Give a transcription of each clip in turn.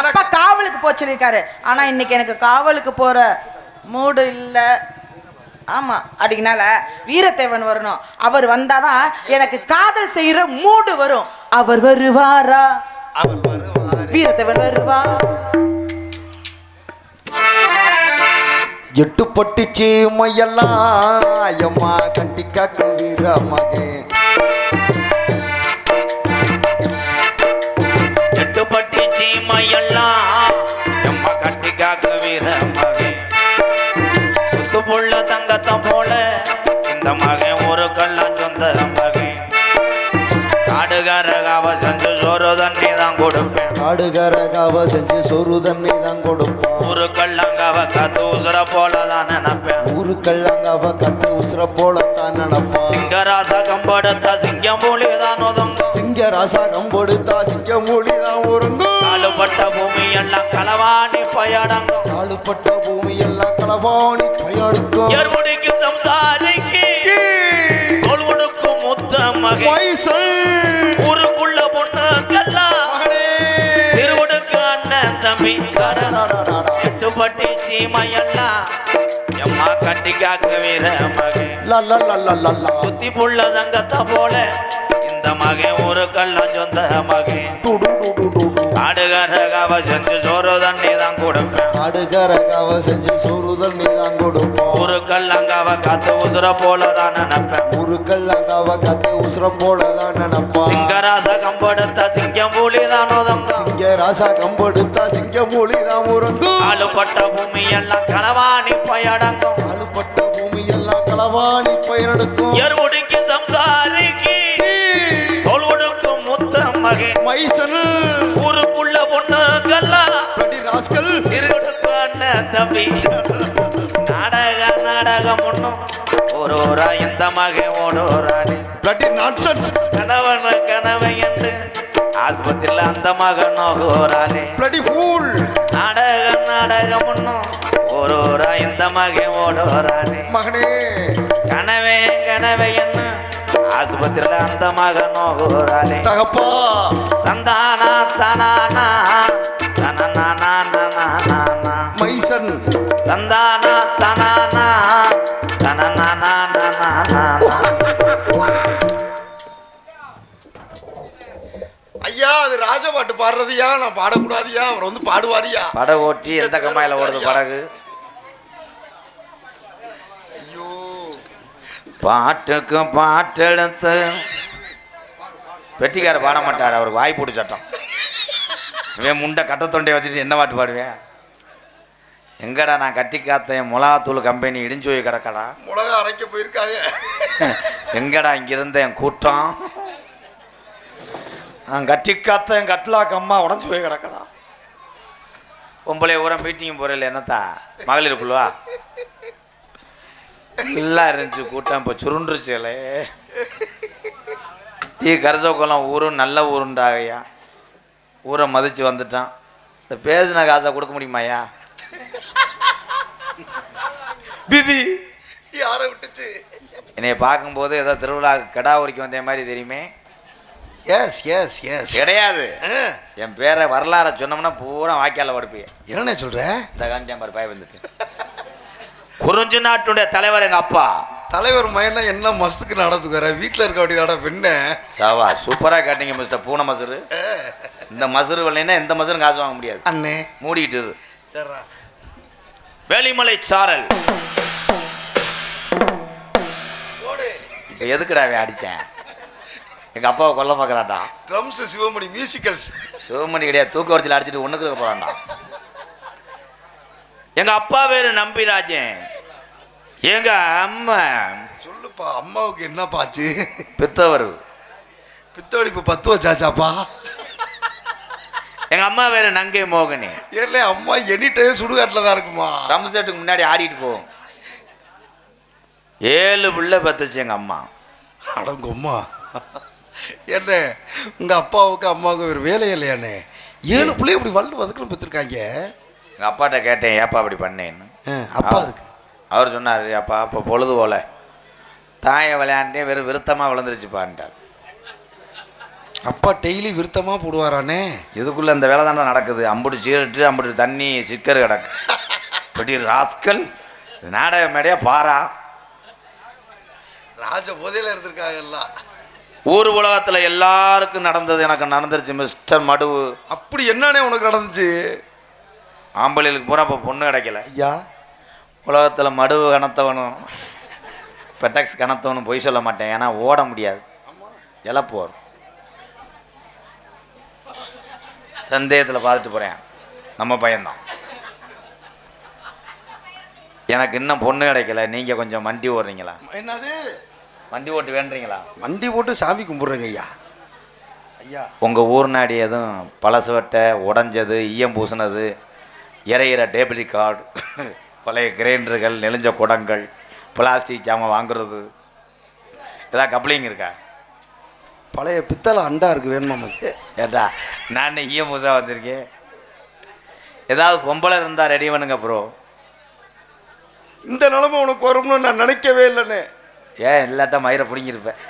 அப்பா காவலுக்கு போக சொல்லியிருக்காரு. ஆனா இன்னைக்கு எனக்கு காவலுக்கு போற மூடு இல்ல. ஆமா அப்படிங்கனால வீரத்தேவன் வரணும். அவர் வந்தாதான் எனக்கு காதல் செய்யற மூடு வரும். அவர் வருவாரா? வீரத்தேவன் வருவா? எட்டு பட்டுச்சு மையெல்லாம் ஐயம்மா கட்டி காக்கும் வீர மகே சீமையெல்லாம் எம்மா கட்டி காக்க வீர சுத்து புள்ள தங்கத்தம் போல இந்த மக கொடுப்பேன். காடுகார காவ செஞ்சு சொரு தண்ணி தான் கொடுப்போம் ஒரு கள்ளங்காவ காத்து உசுர போல தான் நினைப்பேன். ஊரு கள்ளங்காவ கத்து உசுர போலத்தான் நினப்பான். சிங்கராச கம்படுத்த சிங்கம் புலி தான் ஒதுங்கும். சிங்க ராசா கம்பொடுத்தா சிங்க மூலி தான் ஒருங்கும். காலுப்பட்ட பூமி எல்லாம் களவாணி பயடங்கும். காலுப்பட்ட பூமி எல்லாம் களவாணி பயடுக்கும். எருமுடிக்கு சம்சாரிக்கு தோல் கொடுக்கும் முத்த ஊருக்குள்ள பொண்ணுக்கெல்லாம் தம்பி எட்டுப்பட்டி சீமையெல்லாம் எம்மா கட்டி காக்க வீர மகன் சுத்தி புள்ள தங்கத்த போல இந்த மகன் ஒரு கள்ளம் சொந்த மகன். ஆடுகார காவ செஞ்சு சோறு தண்ணி தான் கொடுப்பேன். காடுகார காவ செஞ்சு சோறு தண்ணி தான் கொடுப்போம். ஒரு கள்ளங்காவ காத்து உசுர போல தான் நினைப்பேன். ஊரு கள்ளங்காவ கத்து உசுர போலதான் நினப்பான் சிங்கராச கம்படுத்த சிங்கம் புலி தான் ஒதுங்கும் சிங்க ராசா கம்பெடுத்தா சிங்க மூலி தான் உறங்கும். ஆளுப்பட்ட பூமி எல்லாம் களவாணி பயடங்கும். காலுப்பட்ட பூமி எல்லாம் களவாணி பயிரெடுக்கும் எருமுடிக்கு சம்சாரிக்கு. தோல் கொடுக்கும் முத்த மகன். மைசன் ஊருக்குள்ள பொண்ணுக்கெல்லாம் படி ராஸ்கல். திருடுக்கு அண்ணன் தம்பி. நாடக நாடகம் ஒண்ணும். ஒரு ஊரா இந்த மகன் ஓடோராணி கணவன் கனவை என்று ஆஸ்பத்திரியில் அந்த மகன் ஃபூல் நாடக நாடகம் ஒண்ணும். ஒரு ஊரா இந்த மகன் ஓடோரானே மகனே. கனவே கனவே என்ன ஆஸ்பத்திரியில அந்த தகப்பா தந்தானா தனானா தனனானா நனானா மைசன் தந்தானா தனானா தனனானா நனானா ஐயா அது ராஜபாட்டு பாடுறதுயா நான் பாடக்கூடாதியா அவர் வந்து பாடுவாரியா படகு ஓட்டி எந்த கம்மாயில ஓடுது படகு ஐயோ பாட்டுக்கு பாட்டெடுத்து. பெட்டிக்கார பாட மாட்டார் அவருக்கு வாய் போட்டு சட்டம் இவன் முண்டை கட்ட தொண்டையை வச்சுட்டு என்ன பாட்டு பாடுவேன் எங்கடா நான் கட்டி காத்த என் மிளகாத்தூள் கம்பெனி இடிஞ்சோய் கிடக்கடா? மிளகா அரைக்க போயிருக்காங்க. எங்கடா இங்கிருந்த என் கூட்டம்? நான் கட்டி காத்த என் கட்லாக்கு அம்மா உடஞ்சு போய் கிடக்கடா. பொம்பளை ஊரம் மீட்டிங் போறல என்னத்தா? மகளிர் குழுவா? நல்லா இருந்துச்சு கூட்டம் இப்போ சுருண்டுருச்சுலே டீ கரிசோக்கெல்லாம் ஊரும் நல்ல ஊருண்டாகையா ஊரை மதிச்சு வந்துட்டான். இந்த பேசின காசை கொடுக்க முடியுமாய்யா விதி. யாரை விட்டுச்சு? என்னைய பார்க்கும்போது ஏதோ திருவிழா கடா உரிக்க வந்த மாதிரி தெரியுமே. எஸ் எஸ் எஸ் கிடையாது. என் பேரை வரலாற சொன்னோம்னா பூரா வாய்க்கால படுப்பிய என்னண்ணே சொல்ற? இந்த காஞ்சாம்பர் பாய் வந்துச்சு. குறிஞ்சி நாட்டுடைய தலைவர் எங்க அப்பா. தலைவர் மயனா என்ன மஸ்துக்கு நடந்துக்கு வர? வீட்டில் இருக்க வேண்டியதாட பெண்ண. சாவா சூப்பரா கேட்டீங்க மிஸ்டர் பூனை மசுரு இந்த மசுரு வரலைன்னா எந்த மசுரும் காசு வாங்க முடியாது. அண்ணே. மூடிக்கிட்டு இரு. சரிடா. வேலிமலை சாரல். எதுக்குடா அவன் அடிச்சேன்? எங்க அப்பாவை கொல்ல பார்க்கறான்டா. ட்ரம்ஸ் சிவமணி மியூசிக்கல்ஸ் சிவமணி கிடையாது. தூக்க வரிசையில் அடிச்சிட்டு ஒண்ணுக்கு இருக்க போறான்டா. எங்க அப்பா பேரு நம்பிராஜன். எங்க அம்மா. சொல்லுப்பா அம்மாவுக்கு என்ன பாச்சு பித்தவர். பித்தவடிப்பு பத்து வச்சாச்சாப்பா? எங்க அம்மா பேரு நங்கை மோகினி. ஏன்ல அம்மா எனி டைம் சுடுகாட்டில் தான் இருக்குமா? ட்ரம் செட்டுக்கு முன்னாடி ஆடிட்டு போகும் ஏழு பிள்ளை பெத்துச்சு எங்க அம்மா. அடங்கம்மா என்ன உங்க அப்பாவுக்கு அம்மாவுக்கு ஒரு வேலை இல்லையாண்ணே? ஏழு பிள்ளை இப்படி வண்டு வதக்கல பெற்றிருக்காங்க எங்க அப்பாட்ட கேட்டேன் ஏப்பா அப்படி பண்ணேன்னு. அப்பா அதுக்கு. அவர் சொன்னார் அப்பா அப்போ பொழுது போல. தாயை விளையாண்டே வெறும் விருத்தமாக விழுந்துருச்சுப்பான்ட்டார். அப்பா டெய்லி விருத்தமாக போடுவாரானே? இதுக்குள்ள இந்த வேலை தானே நடக்குது. அம்புட்டு சீரட்டு அம்புட்டு தண்ணி சிக்கர் கிடக்கு. பெட்டி ராஸ்கல். நாடக மேடையா பாரா. ராஜ போதையில் இருந்திருக்காங்க எல்லாம். ஊர் உலகத்தில் எல்லாருக்கும் நடந்தது எனக்கு நடந்துருச்சு மிஸ்டர் மடுவு அப்படி என்னன்னே உனக்கு நடந்துச்சு? ஆம்பளைகளுக்கு பூரா இப்போ பொண்ணு கிடைக்கல. ஐயா. உலகத்தில் மடுவு கணத்தவனும் பெட்டக்ஸ் கணத்தவனும் பொய் சொல்ல மாட்டேன். ஏன்னா ஓட முடியாது. இழப்பு வரும். சந்தேகத்தில் பார்த்துட்டு போகிறேன் நம்ம பையன்தான். எனக்கு இன்னும் பொண்ணு கிடைக்கல. நீங்கள் கொஞ்சம் வண்டி ஓடுறீங்களா? என்னது? வண்டி ஓட்டு வேண்டுறீங்களா? வண்டி போட்டு சாமி கும்பிட்றேங்க ஐயா. ஐயா. உங்கள் ஊர் நாடி எதுவும் பழசுவட்டை உடஞ்சது ஈயம் பூசினது இறையிற டேபிள் கார்டு. பழைய கிரைண்டர்கள் நெளிஞ்ச குடங்கள் பிளாஸ்டிக் ஜாமான் வாங்குறது. ஏதாவது கப்ளிங் இருக்கா? பழைய பித்தளை அண்டா இருக்கு வேணுமா நமக்கு ஏட்டா நான் ஈயம் பூசா வந்திருக்கேன். ஏதாவது பொம்பளை இருந்தால் ரெடி பண்ணுங்க ப்ரோ இந்த நிலைமை உனக்கு வரும்னு நான் நினைக்கவே இல்லைண்ணே. ஏன் இல்லாட்டா மயிரை பிடிங்கிருப்பேன்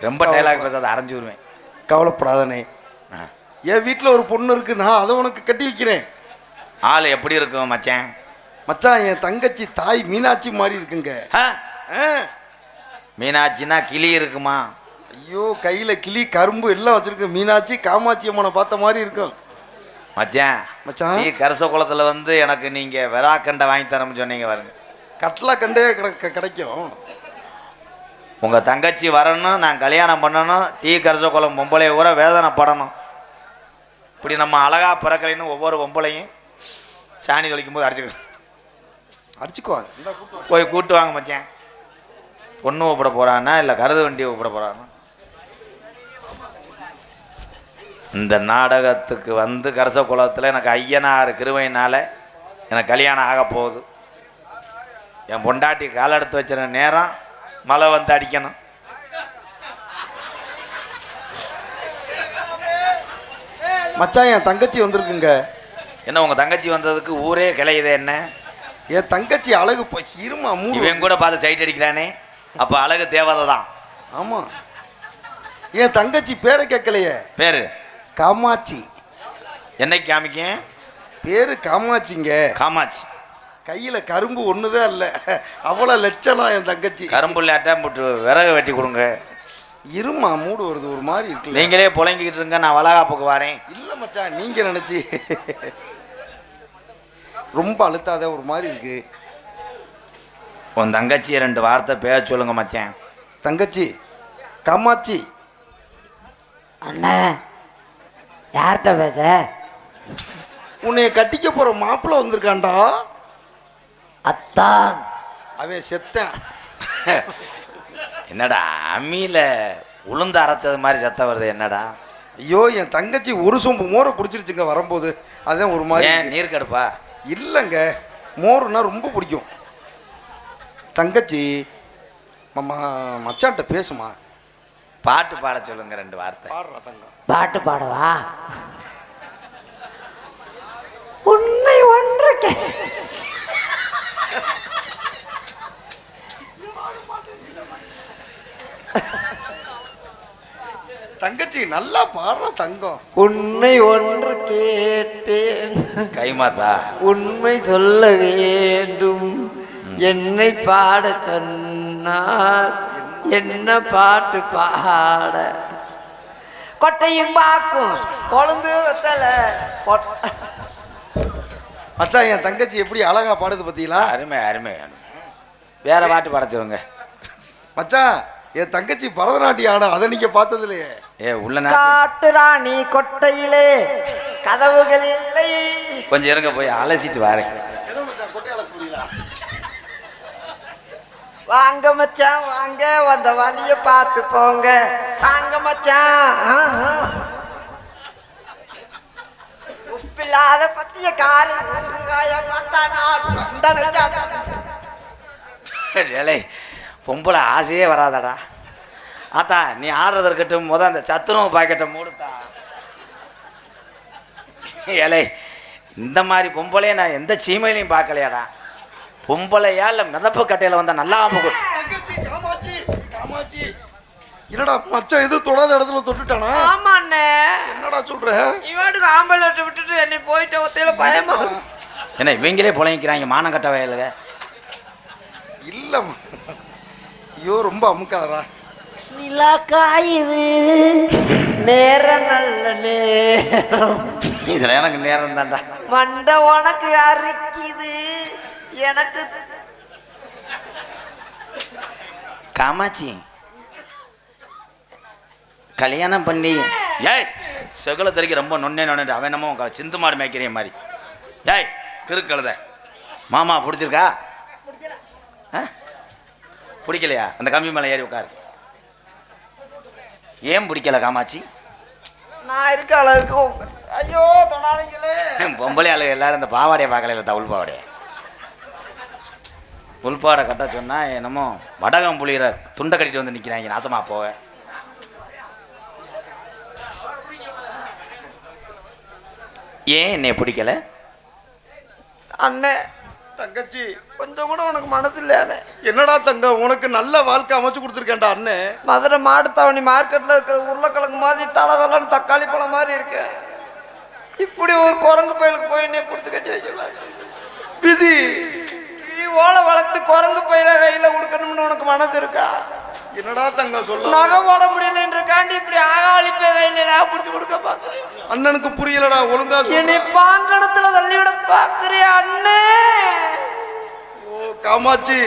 ரொம்ப டைலாக் பேசாத அரைஞ்சு விடுவேன். கவலைப்படாதண்ணே. ஆ. என் வீட்டில் ஒரு பொண்ணு இருக்கு நான் அதை உனக்கு கட்டி வைக்கிறேன். ஆள் எப்படி இருக்கும் மச்சான்? மச்சான் என் தங்கச்சி தாய் மீனாட்சி மாதிரி இருக்குங்க. மீனாட்சினா கிளி இருக்குமா? ஐயோ கையில் கிளி கரும்பு எல்லாம் வச்சிருக்கு. மீனாட்சி காமாட்சி அம்மனை பார்த்த மாதிரி இருக்கும். மச்சான் மச்சான். நீ கரச குளத்துல வந்து எனக்கு நீங்க வெறாக்கண்டை வாங்கி தரேன்னு சொன்னீங்க பாருங்க. கட்லா கண்டே கிடை கிடைக்கும். உங்க தங்கச்சி வரணும் நான் கல்யாணம் பண்ணணும் டீ கரச குளம் பொம்பளைய கூட வேதனைப்படணும். இப்படி நம்ம அழகா பிறக்கலைன்னு ஒவ்வொரு பொம்பளையும் சாணி தொளிக்கும் போது அடிச்சுக்கணும். வா. போய் கூட்டு வாங்க மச்சான். பொண்ணு ஒப்பிட போறானா இல்லை கருது வண்டி ஒப்பிட போறானா இந்த நாடகத்துக்கு வந்து கரச குளத்தில் எனக்கு ஐயனார் கிருவையினால எனக்கு கல்யாணம் ஆக போகுது. என் பொண்டாட்டி கால் எடுத்து வச்சிருந்த நேரம் மழை வந்து அடிக்கணும். மச்சான் என் தங்கச்சி வந்திருக்குங்க. என்ன உங்கள் தங்கச்சி வந்ததுக்கு ஊரே கிளையுதே என்ன? என் தங்கச்சி அழகு போ இருமா மூடு. இவன் கூட பார்த்து சைட் அடிக்கிறானே. அப்போ அழகு தேவதை தான் ஆமா. என் தங்கச்சி பேரை கேட்கலையே. பேர்? காமாட்சி. என்னைக்கு காமிக்கேன்? பேரு காமாட்சிங்க. காமாட்சி. கையில் கரும்பு ஒன்றுதான் இல்லை அவ்வளோ லட்சணம் என் தங்கச்சி. கரும்புள்ளாட்டா போட்டு விறகு வெட்டி கொடுங்க. இருமா மூடு வருது ஒரு மாதிரி இருக்குல்ல. நீங்களே புழங்கிக்கிட்டு இருங்க நான் வளகாப்புக்கு வரேன். இல்லை மச்சான் நீங்க நினைச்சி. ரொம்ப அழுத்தாத ஒரு மாதிரி இருக்கு. உன் தங்கச்சியை ரெண்டு வார்த்தை பேச சொல்லுங்க மச்சான். தங்கச்சி காமாட்சி. அண்ணா யார்கிட்ட பேச? உன்னைய கட்டிக்க போற மாப்பிள்ளை வந்திருக்கான்டா. அத்தான். அவன் செத்தேன். என்னடா அம்மியில் உளுந்து அரைச்சது மாதிரி சத்தம் வருது என்னடா? ஐயோ என் தங்கச்சி ஒரு சொம்பு மோரை குடிச்சிருச்சுங்க வரும்போது. அதான் ஒரு மாதிரி ஏன். நீர் கடுப்பா? இல்லைங்க மோருன்னா ரொம்ப பிடிக்கும். தங்கச்சி மாமா மச்சான்ட்ட பேசுமா? பாட்டு பாட சொல்லுங்க ரெண்டு வார்த்தை. பாடுறா தங்கம் பாட்டு பாடவா? உன்னை ஒன்று கே தங்கச்சி நல்லா பாடுறா தங்கம். உன்னை ஒன்று கேட்பேன் கைமாத்தா. உண்மை சொல்ல வேண்டும். என்னை பாட சொன்னார். என்ன பாட்டு பாட. கொட்டையும் பாக்கும் கொழுந்து வத்தல. மச்சான் என் தங்கச்சி எப்படி அழகா பாடுது பார்த்தீங்களா அருமை அருமை. வேற பாட்டு பாட சொல்லுங்க. மச்சான் என் தங்கச்சி பரதநாட்டியம் ஆட அதை நீங்க பார்த்தது இல்லையே ஏ உள்ள காட்டு ராணி கொட்டையிலே கதவுகள் இல்லை. கொஞ்சம் இருங்க போய் அலசிட்டு வரேன். ஏதோ மச்சான் கொட்டையால புரியல வாங்க மச்சான் வாங்க. வந்த வழிய பார்த்து போங்க. வாங்க மச்சான். உப்பில்லாத பத்திய காரி பார்த்தா பொம்பளை ஆசையே வராதடா. ஆத்தா நீ ஆடுறது இருக்கட்டும் முத அந்த சத்துணவு பாக்கெட்டை மூடுத்தா. ஏலே இந்த மாதிரி பொம்பளையை நான் எந்த சீமையிலையும் பார்க்கலையாடா. பொம்பளையா இல்லை மிதப்பு கட்டையில் வந்தால் நல்லா தங்கச்சி காமாட்சி காமாட்சி. என்னடா மச்சான் எது தொடாத இடத்துல தொட்டுட்டானா? ஆமா அண்ணே என்னடா சொல்ற? இவனுக்கு ஆம்பளை விட்டுட்டு என்னை போயிட்ட ஒத்தையில பயமா. என்ன இவங்களே புலங்கிக்கிறாங்க மானம் கட்ட வயலுக. இல்ல ஐயோ ரொம்ப அமுக்காதடா. நிலா காயுது நேரம் நல்ல நேரம். இதுல எனக்கு நேரம் தான்டா. மண்டை உனக்கு அரிக்குது. எனக்கு காமாட்சி கல்யாணம் பண்ணி ஏய் செகுல தெறிக்க ரொம்ப நொன்னே நொன்னே அவன் என்னமோ க- சிந்து மாடு மேய்க்கிற மாதிரி. ஏய் கிறுக்கழுத. மாமா பிடிச்சிருக்கா? ஆ? பிடிக்கலையா? அந்த கம்பி மேலே ஏறி உட்காரு. ஏன் பிடிக்கல காமாட்சி? நான் இருக்க அளவுக்கு ஐயோ தொடாதீங்களே. பொம்பளை ஆளு எல்லாரும் இந்த பாவாடையை பார்க்கல உள் பாவாடையை உள்பாடை கட்ட சொன்னா என்னமோ வடகம் புளிகிற துண்டை கட்டிட்டு வந்து நிற்கிறாங்க நாசமா போக. ஏன் என்னை பிடிக்கல? அண்ணே தங்கச்சி. கொஞ்சம் கூட உனக்கு மனசு இல்லையாண்ணே என்னடா தங்கம் உனக்கு நல்ல வாழ்க்கை அமைச்சு கொடுத்துருக்கேன்டா அண்ணே. மதுரை மாட்டுத்தாவணி மார்க்கெட்ல இருக்கிற உருளைக்கிழங்கு மாதிரி தடதலன்னு தக்காளி பழம் மாதிரி இருக்கு. இப்படி ஒரு குரங்கு பயலுக்கு போய் என்னை பிடிச்சி கட்டி வைக்கிறாங்க விதி. கிளி ஓலை வளர்த்து குரங்கு பையில கையில கொடுக்கணும்னு உனக்கு மனசு இருக்கா? என்னடா தங்கம் சொல்ல நகை போட முடியலன்றக்காண்டி இப்படி ஆகாளி பை கையில நான் பிடிச்சி கொடுக்க பாக்குறேன் அண்ணனுக்கு புரியலடா ஒழுங்கா. என்னை பாங்கடத்துல தள்ளிவிட பாக்குறியா அண்ணே? ஓ காமாட்சி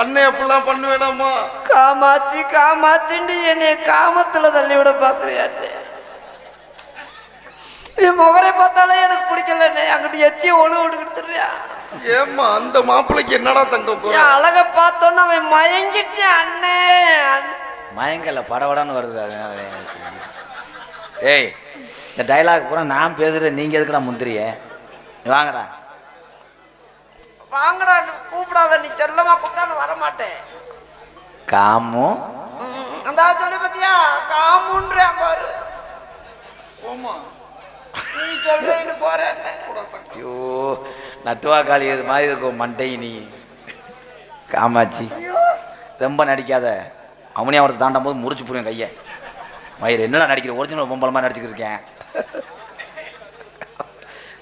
அண்ணே அப்படிலாம் பண்ண வேணாமா காமாச்சி காமாச்சின்னு என்னைய காமத்துல தள்ளிவிட பாக்குறியா அண்ணே என் முகரை பார்த்தாலே எனக்கு பிடிக்கல அண்ணே அங்கிட்டு எச்சி ஒழு விட்டு கொடுத்துறியா ஏம்மா அந்த மாப்பிள்ளைக்கு என்னடா தங்கம் குறை? என் அழக பார்த்தோன்னு அவன் மயங்கிட்டான் அண்ணே. மயங்கல்ல படபடன்னு வருது அது. ஏய் இந்த டைலாக் பூரா நான் பேசுகிறேன் நீங்கள் எதுக்குடா முந்திரிய? வாங்கடா. வாங்கடா கூப்பிடாத நீ செல்லமா கூப்பிட்டாலும் வரமாட்டேன். காமு? அந்த சொல்லி பத்தியா? காமுன்றேன் பாரு போம்மா. நீ சொல்றேன்னு போறேன் ஐயோ நட்டுவா காளி இது மாதிரி இருக்கும் மண்டை நீ. காமாட்சி ரொம்ப நடிக்காத. அவனே அவனை தாண்டும் போது முறிச்சு போடுவேன் கையை. மயிர் என்னடா நடிக்கிற? ஒரிஜினல் பொம்பளை மாதிரி நடிச்சுக்கிட்டு இருக்கேன்.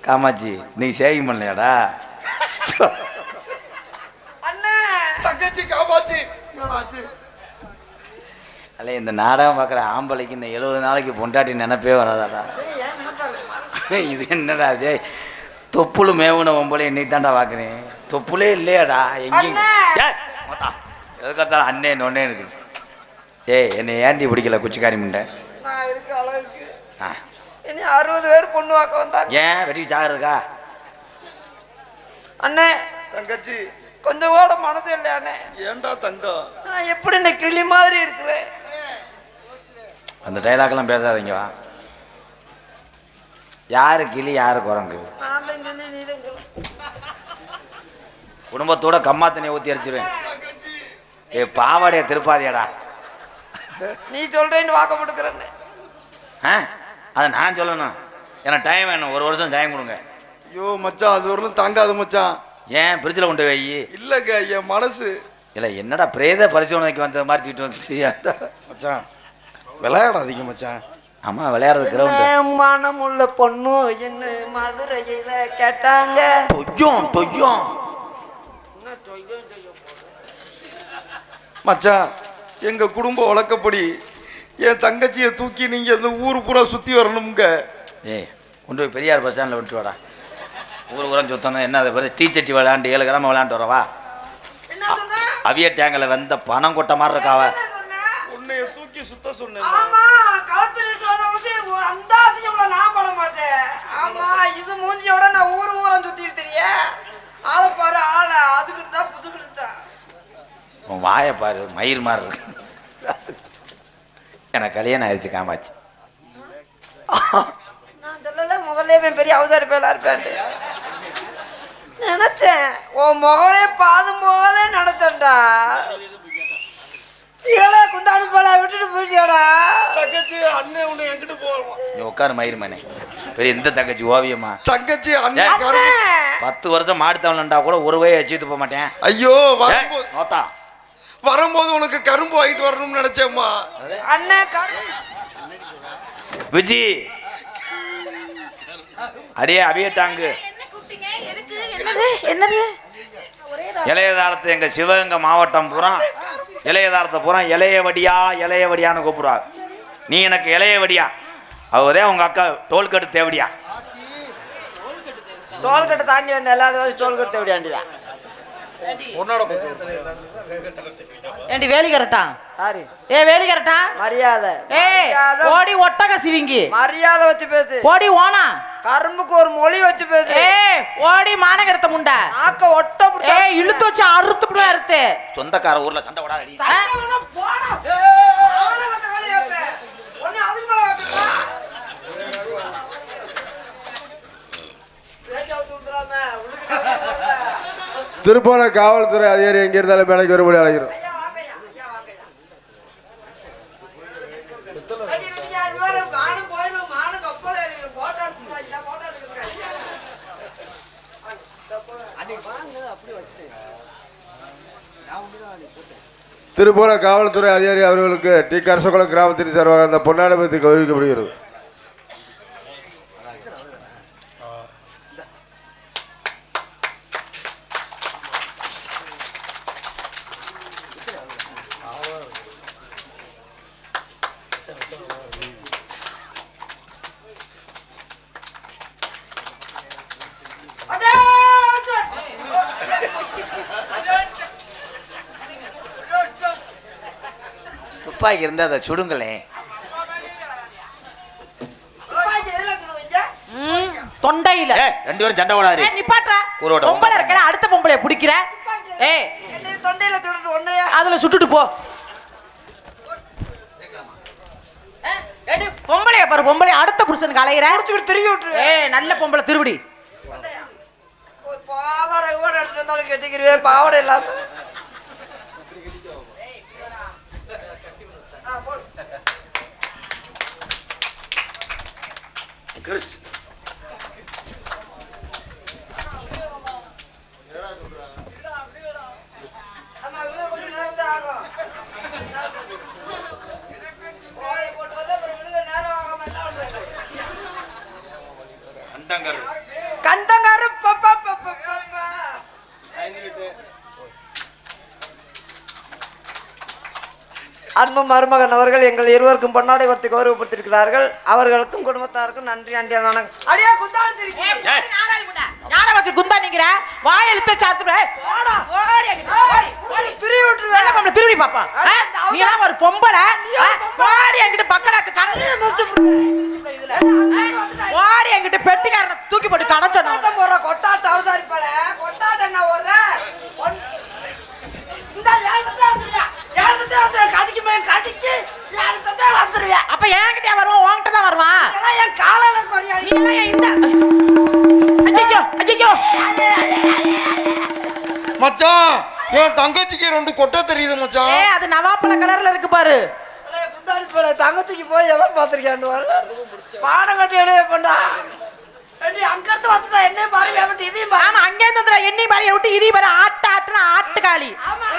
காமாட்சி நீ சேவிங் பண்ணலையாடா அண்ணே தங்கச்சி காமாட்சி என்னடா ஆச்சு? அல்ல இந்த நாடகம் பார்க்குற ஆம்பளைக்கு இந்த எழுபது நாளைக்கு பொண்டாட்டி நினைப்பே வராதாடா. இது என்னடா இது? தொப்புளு மேவுன பொம்பளை இன்னைக்கு தான்டா பார்க்குறேன்? தொப்புளே இல்லையாடா எங்கேயும். அண்ணே! ஏய், மொத்தா. எதுக்கா அண்ணே நொன்னே இருக்குது ஏய் என்னை ஏண்டி பிடிக்கல குச்சிக்காரி முண்டை? இருக்க ஆ. இனி அறுபது பேர் பொண்ணு வாக்க வந்தாங்க ஏன் வெட்டி சாகிறதுக்கா அண்ணே தங்கச்சி கொஞ்சம் கூட மனசு இல்லை அண்ணே. ஏன்டா தங்கம்? நான் எப்படி இந்த கிளி மாதிரி இருக்கிறேன்? அந்த டைலாக்லாம் பேசாதீங்க வா. யாரு கிளி யாரு குரங்கு. குடும்பத்தோட கம்மா தண்ணியை ஊற்றி அடிச்சிருவேன் ஏ பாவாடைய திருப்பாதியாடா நீ சொல்றேன்னு வாக்கப்பட்டுக்கிறேன்னு ஆ? அதை நான் சொல்லணும். எனக்கு டைம் வேணும். ஒரு வருஷம் டைம் கொடுங்க. ஐயோ மச்சான் அது வரலும் தாங்காது மச்சான். ஏன்? ஃப்ரிட்ஜில் கொண்டு வை. இல்லைங்க என் மனசு. இல்லை என்னடா பிரேத பரிசோதனைக்கு வந்த மாதிரி தூக்கிட்டு வந்துட்டு மச்சான் விளையாடாதீங்க மச்சான். ஆமாம் விளையாடுறது கிரவுண்டு மனம் உள்ள பொண்ணு என்ன மதுரையில கேட்டாங்க. தொய்யும் தொய்யும். மச்சான் எங்க குடும்ப வழக்கப்படி என் தங்கச்சியை தூக்கி நீங்க இந்த ஊர் பூரா சுத்தி வரணுங்க ஏய் கொண்டு போய் பெரியார் பஸ் ஸ்டாண்டில் விட்டு வாடா. ஊர் ஊரம் சுத்தணும். என்ன அது பேர் தீச்சட்டி விளையாண்டு ஏழு கிராம விளையாண்டு வரவா? அவிய டேங்கில் வந்த பணம் கொட்ட மாதிரி இருக்காவ. உன்னைய தூக்கி சுத்த சொன்னேன். ஆமா வந்து அந்த அதிகம்ல நான் பட மாட்டேன். ஆமா இது மூஞ்சியோட நான் ஊர் ஊரம் சுத்திட்டு தெரிய ஆளை பாரு ஆளை அதுக்கிட்டு தான் புதுக்கிட்டு தான். உன் வாயை பாரு மயிர் மாதிரி இருக்கு. எனக்கு கல்யாணம் ஆயிடுச்சு காமாச்சு நான் சொல்லல முதல்ல பெரிய அவதாரி பேலா இருப்பேன்ட்டு நினைச்சேன் உன் முகமே பாதும் போதே ஏழை குந்தாணி தங்கச்சி அண்ணன் உன்னை எங்கிட்டு போவான் நீ உட்காரு மயிர் மனே பெரிய எந்த தங்கச்சி ஓவியமா? தங்கச்சி அண்ணன் பத்து வருஷம் மாடு தவணண்டா கூட ஒரு வய வச்சுட்டு போக மாட்டேன். ஐயோ வரும்போது நோத்தா. வரும்போது உனக்கு கரும்பு வாங்கிட்டு வரணும்னு நினைச்சேம்மா. அண்ணன் கரு- விஜி! அடியே அவியட்டாங்கு. என்னது? என்னது இளையதாரத்தை எங்க சிவகங்கை மாவட்டம் பூரா. இளையதாரத்தை பூரா இளையவடியா இளையவடியான்னு கூப்பிடுவாங்க. நீ எனக்கு இளையவடியா அவரே உங்க அக்கா டோல்கட்டு தேவடியா? தோல்கட்டு தாண்டி வந்த எல்லாத்தையும் டோல்கட்டை விடாண்டியா ஏண்டி? வேலி கரட்டா சாரி ஏ வேலி கரட்டா மரியாதை. ஏய் மரியாதை. ஓடி ஒட்டக சிவிங்கி. மரியாதை வச்சு பேசு. ஓடி ஓனா. கரும்புக்கு ஒரு மொழி வச்சு பேசு. ஏய் ஓடி மானகரத்த முண்டை. நாக்க ஒட்ட ஏய் இழுத்து வச்சு அறுத்து விடுவேன் அறுத்து. சொந்தக்கார ஊர்ல சண்டை விடாதடி சண்டை வேணா போடா. அவனை வந்து வேலையை வைப்பேன். ஒண்ணு அதுக்கு மேல வைப்பேன்டா. பேச்சை அவுத்து விட்டுறாம, உள்ளுக்கு வைப்பேன். காவல்துறை அதிகாரி எங்க இருந்தாலும் மேலைக்கு வரும்படி அழைக்கிறோம் ஐயா, காவல்துறை அதிகாரி அவர்களுக்கு டி கரசகுளம் கிராமத்தின் சார்பாக அந்த பொன்னாடபத்தி கௌரவிக்கப்படுகிறது துப்பாக்கி இருந்தா அதை சுடுங்களேன் தொண்டையில. ரெண்டு பேரும் சண்டை விடாதே ஏய் நிப்பாட்றா ஊரோட பொம்பளை இருக்கல அடுத்த பொம்பளைய பிடிக்கிற? ஏய். என்னை தொண்டையில சுடுறது ஒண்ணையா? அதுல சுட்டுட்டு போ. பொம்பளைய பாரு பொம்பளைய. அடுத்த புருஷனுக்கு அலையிற. திரும்பி விட்டுரு. ஏய் நல்ல பொம்பளை திருவிடி. ஒரு பாவாடை கூட எடுத்துட்டு வந்தாலும் கெட்டிக்கிறவே பாவாடை இல்லாம. ஆமா, இன்னும் கொஞ்ச நேரம் தான் ஆகும். ஓலை போட்டு வந்தா அப்புறம் விழுக நேரம் ஆகாம என்ன பண்றது? அண்டங்கரு கண்டங்காரு பப்பா பப்பா பப்பா அன்பு மருமகன் அவர்கள் எங்கள் இருவருக்கும் பொன்னாடை ஒருத்தி கௌரவப்படுத்தியிருக்கிறார்கள். அவர்களுக்கும் குடும்பத்தாருக்கும் நன்றி நன்றி அடியா. யார வச்சு குந்தா நிக்கிற வாய் இழுத்து சாத்துற. திருவிடி பாப்பா? நீ ஒரு பொம்பளை? ஓடி என்கிட்ட பக்கடாக்கு கடை ஓடி என்கிட்ட பெட்டிக்காரனை தூக்கி போட்டு அவசாரிப்பால கொட்டாட்டம் போய் கடிக்கு ஏழ்கிட்ட வந்துருவியா அப்ப என்கிட்ட வருவான்? உன்கிட்ட தான் வருவான்? இதெல்லாம் என் காலையில நீ குறையாடி எல்லாம் என் இந்த ஐயோ மச்சான் என் தங்கச்சிக்கு ரெண்டு கொட்டை தெரியுது மச்சான். ஏ அது நவாப்பழ கலர்ல இருக்கு பாரு. குந்தாடி போல தங்கத்துக்கு போய் எதை பார்த்துருக்கான்னு வர பாடம் கட்டி என்ன பண்ணா ஏண்டி அங்கிருந்து வந்துட்டா என்ன பாரு எவன்ட்டு இதையும் ஆமா அங்கே இருந்து வந்துடா எண்ணெய் பாரு விட்டு இதி பாரு. ஆட்டு ஆட்டுனா ஆட்டுக்காளி ஆமா.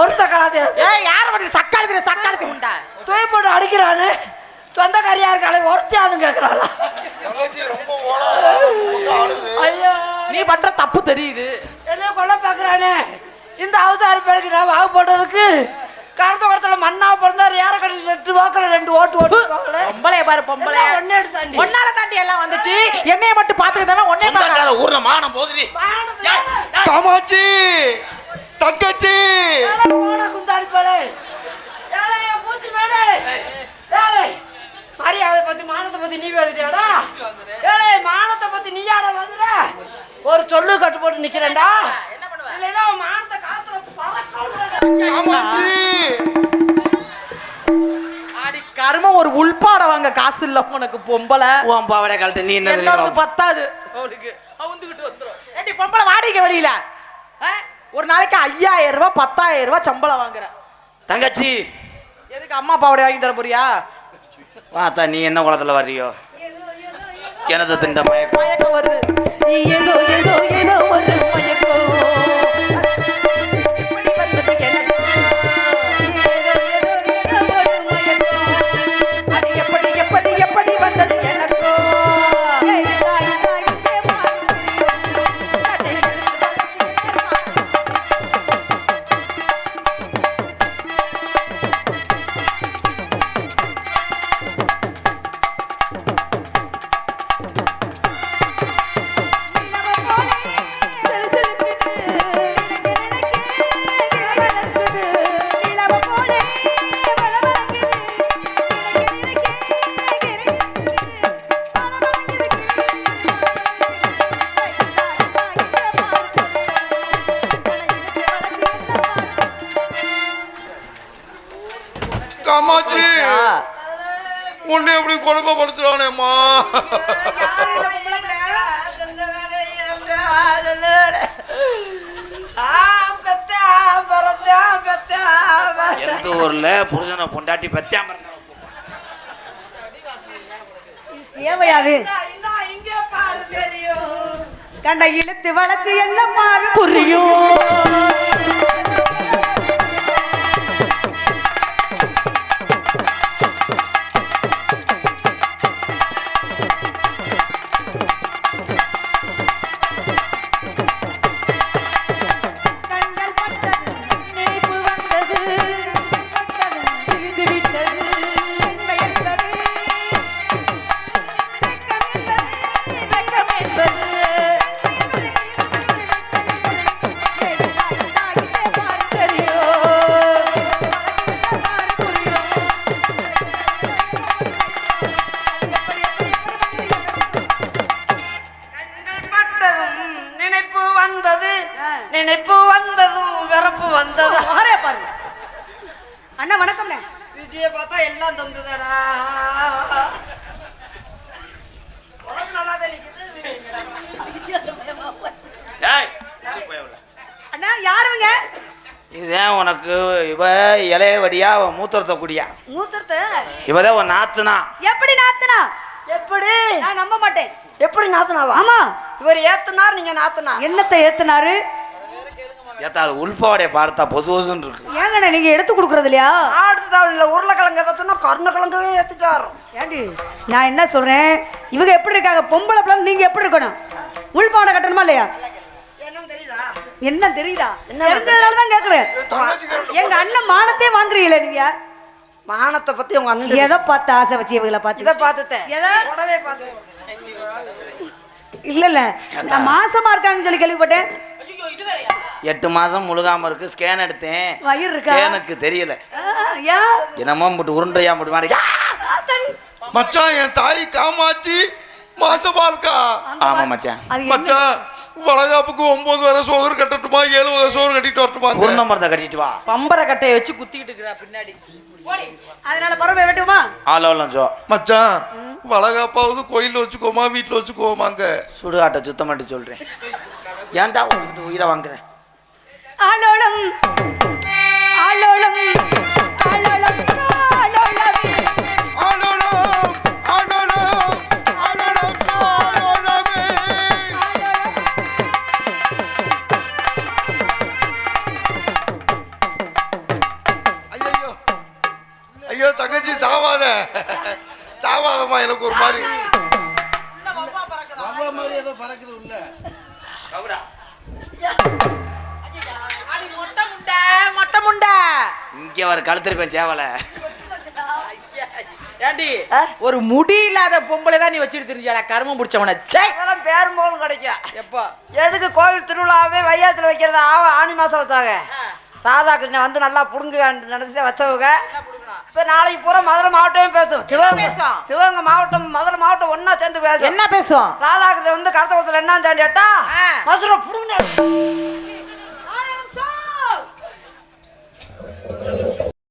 ஒரு எதுக்கு? ஏய் யார பத்தி தெரியும் சக்காளி உண்டா? தூய் போட்டு அடிக்கிறானு. சொந்தக்காரியா இருக்காளே ஓடாத ஆடுது. ஐயோ. நீ பண்ற தப்பு தெரியுது. என்ன கொல்ல பாக்குறானே. இந்த அவதாரி பேருக்கு நான் வாக்கு போட்டதுக்கு கருத்து குடத்துல மண்ணா பிறந்தாரு. யார கடையில் ரெண்டு வாக்கில் ரெண்டு ஓட்டு ஓட்டு பொம்பளைய பாரு பொம்பளை ஒண்ணே எடுத்தாண்டி. ஒன்னால தாண்டி எல்லாம் வந்துச்சு. என்னைய மட்டும் பாத்துக்கிட்டவன் ஒன்னே பாக்க ஊர்ல மானம் போதுடி காமாட்சி தங்கச்சி. போன குந்தாடி போலே. ஏழை என் பூச்சி மேலே. ஏழை மரியாதை பத்தி மானத்தை பத்தி நீ பேசுறியாடா? ஏழை மானத்தை பத்தி நீ யாரா பேசுற? ஒரு சொல்லு கட்டு போட்டு நிக்கிறேன்டா. இல்லைன்னா மானத்தை காத்துல பறக்க ஆடி கருமம் ஒரு உள்பாட வாங்க காசு இல்ல உனக்கு பொம்பளை. உன் பாவடை கழட்டு நீ என்ன பத்தாது. அவளுக்கு அவுந்துகிட்டு வந்துரும். ஏண்டி பொம்பளை வாடிக்க வெளியில? ஒரு நாளைக்கு ஐயாயிரம் ரூபாய் பத்தாயிரம் ரூபாய் சம்பளம் வாங்குறேன் தங்கச்சி. எதுக்கு அம்மா அப்பாவோட வாங்கி தர போறியா? வாத்தா நீ என்ன குளத்துல வர்றியோ? எனது திண்ட மயக்கம் வருது. உன்னை எப்படி குழப்பப்படுத்துறானேம்மா எந்த ஊர்ல புருஷனை பொண்டாட்டி பத்தியாம தேவையாது. கண்ட இழுத்து வளைச்சு என்ன பாரு புரியும். யாருங்க இதுதான் உனக்கு இவ இளையவடியா அவ மூத்தரத்த குடியா. மூத்தத்தை இவதான் உன் நாத்துனா. எப்படி நாத்தனா? எப்படி? நான் நம்ப மாட்டேன். எப்படி நாத்துனாவா? ஆமா. இவர் ஏத்துனார் நீங்க நாத்துனா? என்னத்தை ஏத்துனாரு? ஏத்தா அது உள்பாவடைய பார்த்தா பொசு பொசுன்னு இருக்கு. ஏங்கண்ணே நீங்க எடுத்து கொடுக்கறது இல்லையா? ஆடு தாவணில உருளைக்கிழங்கு ஏத்தனா கருணக்கிழங்கவே ஏத்துட்டாரு. ஏண்டி நான் என்ன சொல்றேன்? இவங்க எப்படி இருக்காங்க? பொம்பளை பிள்ளை நீங்க எப்படி இருக்கணும்? உள்பாவடை கட்டணுமா இல்லையா? என்ன தெரியுதா? என்ன தெரிஞ்சதுனால தான் கேக்குறேன்? எங்க அண்ணன் மானத்தே வாங்குறீங்களே நீங்க? மானத்தை பத்தி உங்க அண்ணன் எதை பார்த்து ஆசை வச்சு இவங்களை பார்த்து? இதை பார்த்துட்டேன். எதை? உடவே பார்த்தேன் இல்ல இல்ல. நான் மாசமா இருக்காங்கன்னு சொல்லி கேள்விப்பட்டேன். எட்டு மாசம் முழுகாம இருக்கு. ஸ்கேன் எடுத்தேன். வயிறு இருக்கா? ஸ்கேனுக்கு தெரியல. என்னமோ முட்டு உருண்டையா முட்டு மாதிரி. மச்சான் என் தாய் காமாட்சி மாசமால்கா ஆமா மச்சான். மச்சான் வளகாப்புக்கு ஒன்பது வரை சோறு கட்டட்டுமா? ஏழு வகை சோறு கட்டிட்டு வரட்டுமா? பூர்ண மரத்தை கட்டிட்டு வா. பம்பர கட்டையை வச்சு குத்திக்கிட்டு இருக்கிறா பின்னாடி. அதனால பறவை வெட்டுமா ஆலோலம் ஜோ. மச்சான் வளகாப்பாவது கோயில்ல வச்சுக்கோமா வீட்டுல வச்சுக்கோமாங்க சுடுகாட்டை சுத்தம் பண்ணிட்டு சொல்றேன். ஏன்டா உங்ககிட்ட உயிரை வாங்குறேன் ஆலோலம் ஆலோலம் ஆலோலம். ஐயோ தங்கச்சி தாவாத. தாவாதம்மா எனக்கு ஒரு மாதிரி. அடி மொட்டை முண்டை மொட்டை முண்டை இங்க வர கழுத்திருப்பேன் சேவலை. ஏண்டி ஒரு முடி இல்லாத பொம்பளை தான் நீ வச்சுட்டு தெரிஞ்சாடா கருமம் பிடிச்சவன. சே! அதெல்லாம் பேரும்போலும் கிடைக்கும் எப்போ? எதுக்கு கோவில் திருவிழாவே வையாத்துல வைக்கிறது? ஆவ ஆணி மாசம் வச்சாங்க ராதாகிருஷ்ணன் வந்து நல்லா புடுங்க நடத்தி வச்சவங்க. இப்ப நாளைக்கு பூரா மதுரை மாவட்டமே பேசும் சிவகங்கை பேசும்? சிவகங்கை மாவட்டம் மதுரை மாவட்டம் ஒண்ணா சேர்ந்து பேசும் என்ன பேசும் ராதாகிருஷ்ணன் வந்து கருத்தகுளத்துல என்ன தாண்டி கேட்டா. மதுரை புடுங்க